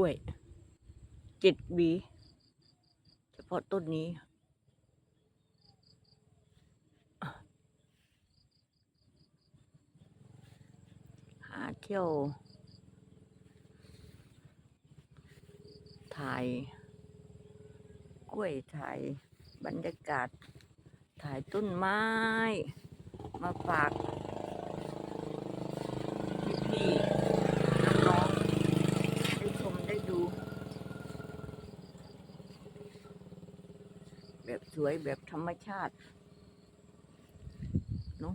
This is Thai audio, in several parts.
กล้วย เจ็ดหวี เฉพาะต้นนี้ หาเที่ยว ถ่าย กล้วยถ่าย บรรยากาศ ถ่ายต้นไม้ มาฝากพี่ๆน้องๆได้ชมได้ดู แบบส วยแบบธรรมชาติเนาะ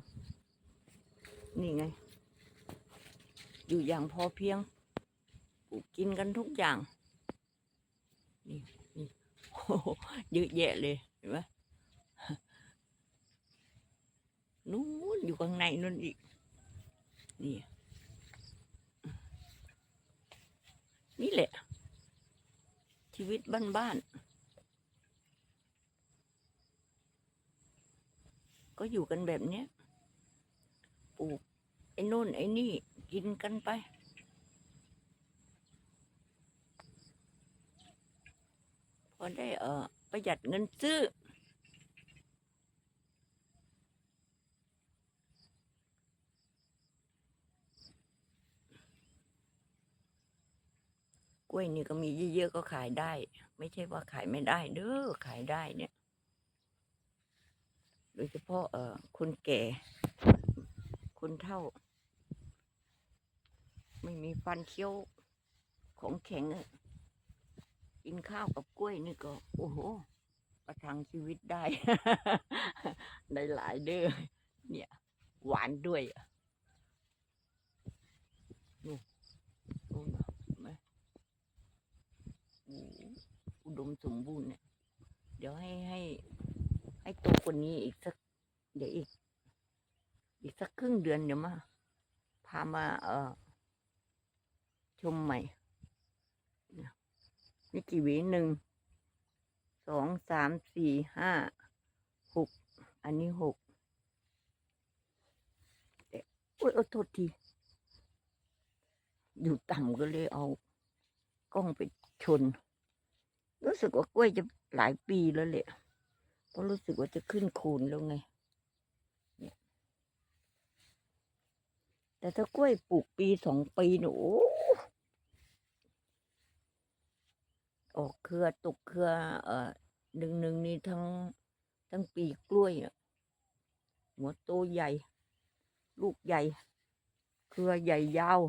นี่ไง อยู่อย่างพอเพียงปลูกกินกันทุกอย่าง นี่นี่โอ้เยอะแยะเลยเห็นไหมนู้นอยู่ข้างในนู่นอีก นี่ นี่แหละ ชีวิตบ้านๆ ก็อยู่กันแบบเนี้ยปลูกไอ้โน่นไอ้นี่กินกันไป พอได้เออประหยัดเงินซื้อ กล้วยนี่ก็มีเยอะๆก็ขายได้ ไม่ใช่ว่าขายไม่ได้เด้อขายได้เนี่ย โดยเฉพาะเอ่อคนแก่ คนเฒ่า ไม่มีฟันเคี้ยวของแข็งกินข้าวกับกล้วยนี่ก็ โอ้โห ประทังชีวิตได้ ได้หลายเด้อเนี่ย หวานด้วยนู่นนะไหมอุดมสมบูรณ์เนี่ย เดี๋ยวให้ให้ ให้โตกว่านี้อีกสัก เดี๋ยวอีก อีกสักครึ่งเดือนเดี๋ยวมา พามา เออชมใหม่นี่กี่หวีหนึ่ง สอง สาม สี่ ห้า หก อันนี้หกเอ๊ะโอ้ยเอาโทษที อยู่ต่ำก็เลยเอา กล้องไปชน รู้สึกว่ากล้วยจะหลายปีแล้วแหละ เพราะรู้สึกว่าจะขึ้นโคนแล้วไงเนี่ยแต่ถ้ากล้วยปลูกปีสองปีเนี่ยโอ้ออกเครือตกเครือเอ่อหนึ่งหนึ่งนี่ทั้งทั้งปีกล้วยอะหัวโตใหญ่ ลูกใหญ่ เครือใหญ่ยาว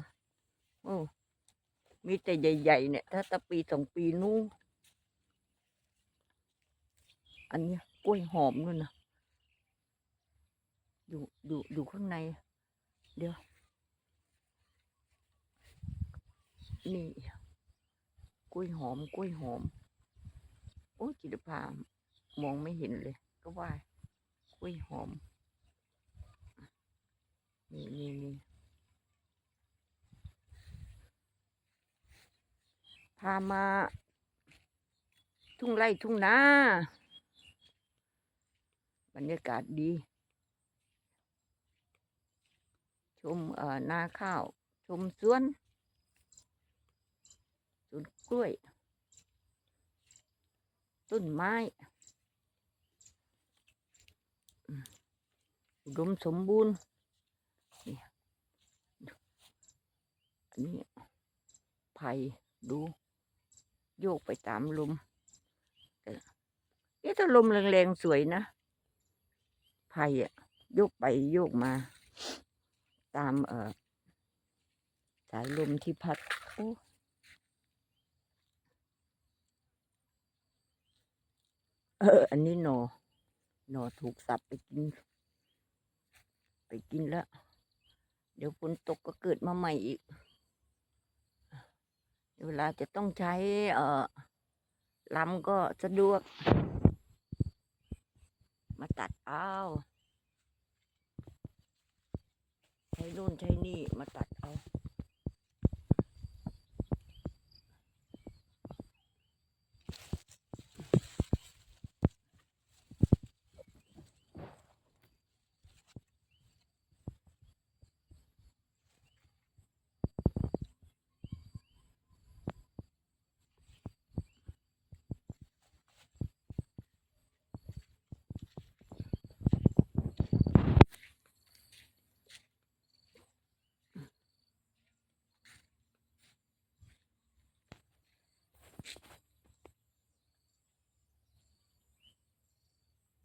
โอ้มีแต่ใหญ่ๆเนี่ย ถ้าตะปีสองปีนู้นอันเนี้ย กล้วยหอมด้วยนะอยู่อยู่อยู่ข้างใน เดี๋ยว นี่กล้วยหอมกล้วยหอม โอ้จิตภามองไม่เห็นเลย ก็ว่ากล้วยหอม นี่นี่นี่พามาทุ่งไร่ทุ่งนา บรรยากาศดี ชมนาข้าว ชมสวนสวนกล้วย ต้นไม้อุดมสมบูรณ์นี่อันนี้ไผ่ดู โยกไปตามลมเอ๊ะถ้าลมแรงๆ สวยนะ ไผ่อะโยกไปโยกมา ตามเอ่อสายลมที่พัดโอ้เออ อันนี้หนอหนอถูกสับไปกิน ไปกินแล้ว เดี๋ยวฝนตกก็เกิดมาใหม่อีก เวลาจะต้องใช้ เอ่อลำก็สะดวก มาตัดเอาใช้นู่นใช้นี่มาตัดเอา